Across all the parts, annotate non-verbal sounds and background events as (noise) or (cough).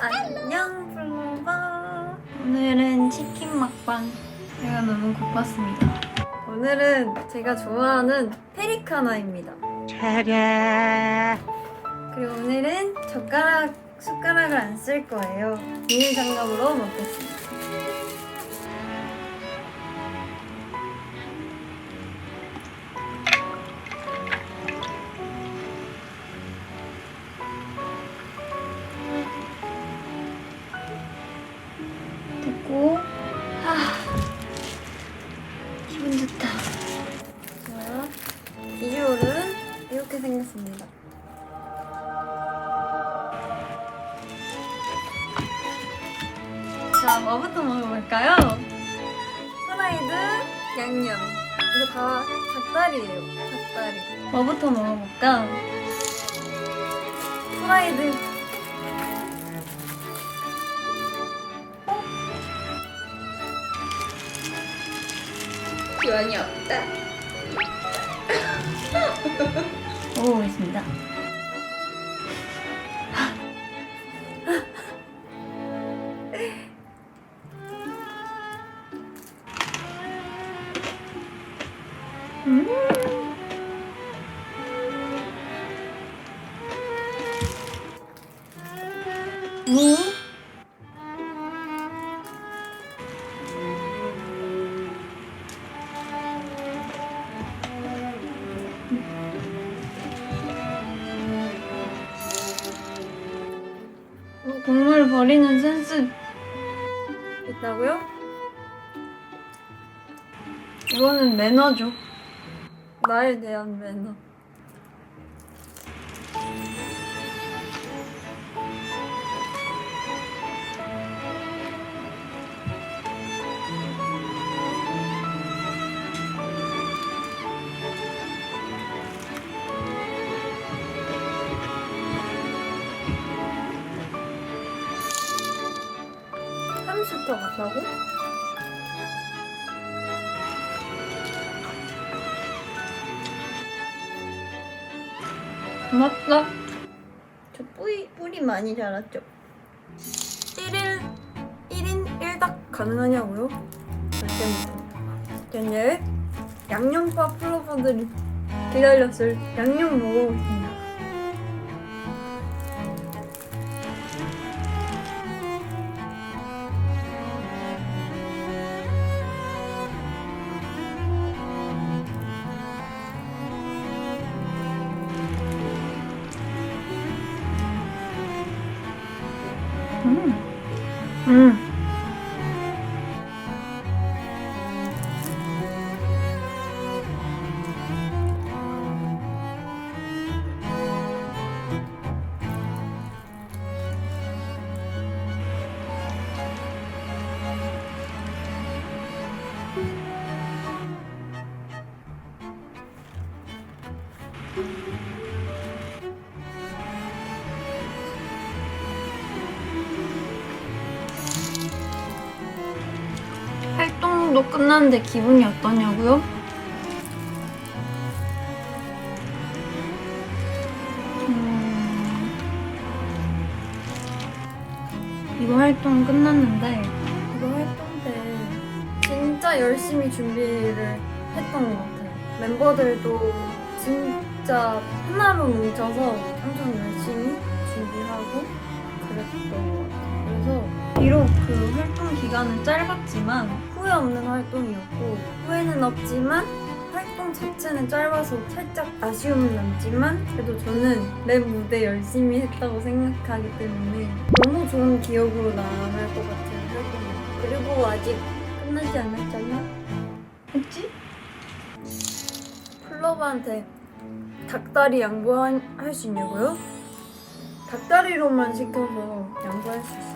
안녕 플로바 오늘은 치킨 먹방. 제가 너무 고팠습니다. 오늘은 제가 좋아하는 페리카나입니다. 그리고 오늘은 젓가락 숟가락을 안 쓸 거예요. 비닐 장갑으로 먹겠습니다 자 뭐부터 먹어볼까요? 프라이드 양념 이거 다 닭다리예요 닭다리 뭐부터 먹어볼까? 프라이드 기원이 없다. 먹어보겠습니다. 무? 어, 국물 버리는 센스 있다고요? 이거는 매너죠. 나에 대한 매너. 햄스터 같다고? 고맙다. 저 뿌리, 뿌리 많이 자랐죠? 1일, 1인 1닭 가능하냐고요? 절대 못합니다. 양념파 플로버들이 기다렸을 양념 먹어보겠습니다. 활동도 끝났는데 기분이 어떠냐고요? 음, 이거 활동 끝났는데 이거 활동 때 진짜 열심히 준비를 했던 것 같아요. 멤버들도 진짜 하나로 뭉쳐서 엄청 열심히 준비하고 그랬던 것 같아요. 그래서 비록 그 활동 기간은 짧았지만 후회 없는 활동이었고 후회는 없지만 활동 자체는 짧아서 살짝 아쉬움은 남지만 그래도 저는 랩 무대 열심히 했다고 생각하기 때문에 너무 좋은 기억으로 남을 것 같은 활동이에요. 그리고 아직 끝나지 않았잖아. 했지? 플러버한테 닭다리 양보할 수 있냐고요? 닭다리로만 시켜서 양보할 수 있어요.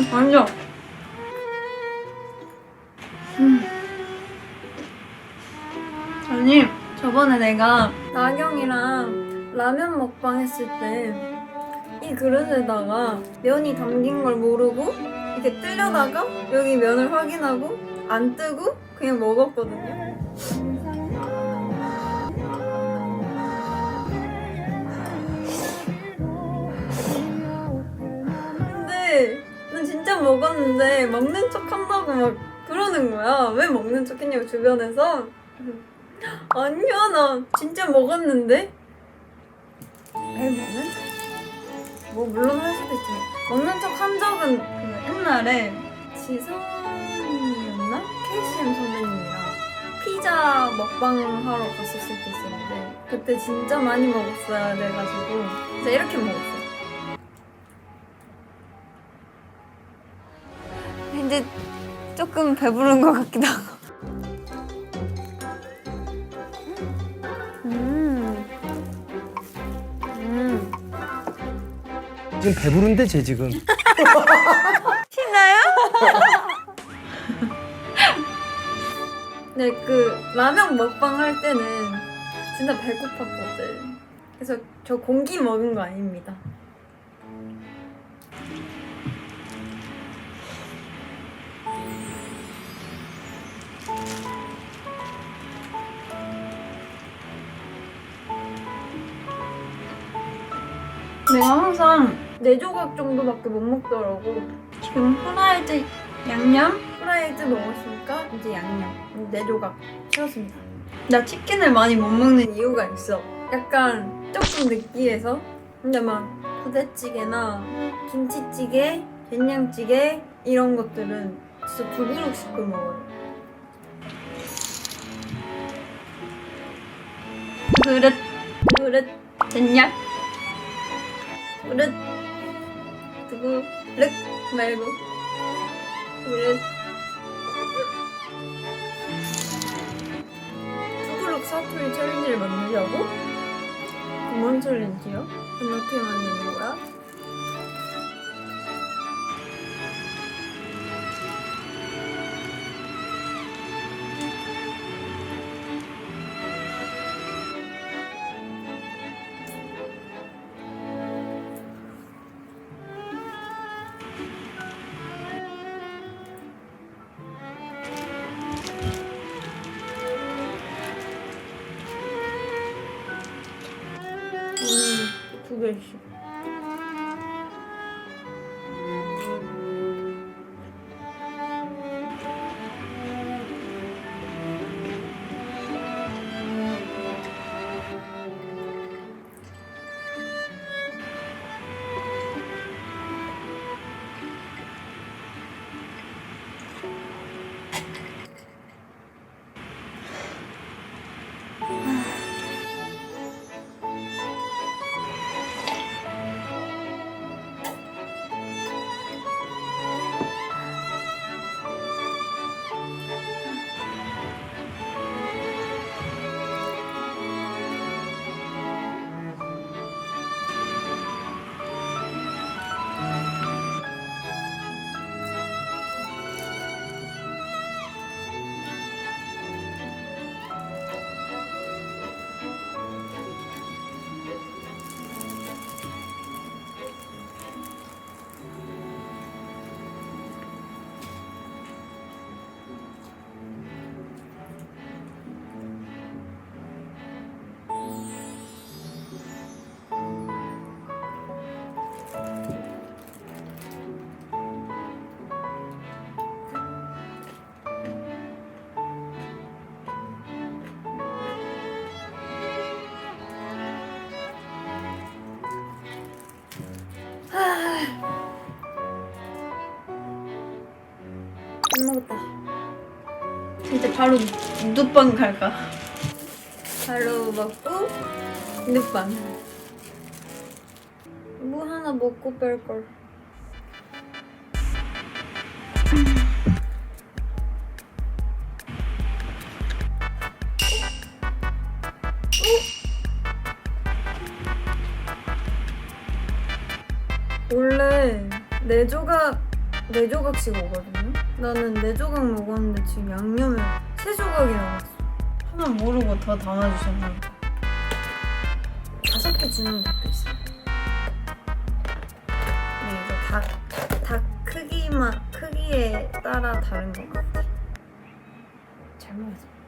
음, 완전. 음. 아니, 저번에 내가 나경이랑 라면 먹방 했을 때 이 그릇에다가 면이 담긴 걸 모르고 이렇게 뜨려다가 여기 면을 확인하고 안 뜨고 그냥 먹었거든요. 먹었는데 먹는 척 한다고 막 그러는 거야. 왜 먹는 척 했냐고 주변에서. (gasps) 아니야 나 진짜 먹었는데. 에 먹는 척? 뭐 물론 할 수도 있지. 먹는 척 한 적은 그 옛날에 지선이었나? KCM 선배님이랑 피자 먹방 하러 갔었을 때 있었는데 그때 진짜 많이 먹었어야 돼가지고 진짜 이렇게 먹었어 요. 이제 조금 배부른 것 같기도 하고. 음. 음. 지금 배부른데 쟤 지금. (laughs) 신나요? (laughs) 네, 그 라면 먹방 할 때는 진짜 배고팠거든. 그래서 저 공기 먹은 거 아닙니다. 내가 항상 네 조각 정도밖에 못 먹더라고. 지금 후라이드 양념? 후라이드 먹었으니까 이제 양념 네 조각 채웠습니다. 나 치킨을 많이 못 먹는 이유가 있어. 약간 조금 느끼해서. 근데 막 부대찌개나 김치찌개, 된장찌개 이런 것들은 진짜 두 그릇씩 끓 먹어요. 그릇, 그릇, 된장? 그릇, 두고, 륵 말고, 그릇. 투그룹 사투리 챌린지를 만들려고? 뭔 챌린지요? 어떻게 만드는 거야? 두개 진짜 바로 누빵 갈까? 바로 먹고 누빵. 뭐 하나 먹고 뺄 걸. 원래 네 조각 네 조각씩 오거든요. 나는 네 조각 먹었는데 지금 양념을 세 조각이 남았어. 하나 모르고 더 담아주셨나 보다. 다섯 개 주는 것도 있어요. 근데 이거 닭, 닭 크기만 크기에 따라 다른 것 같아. 잘 먹었습니다.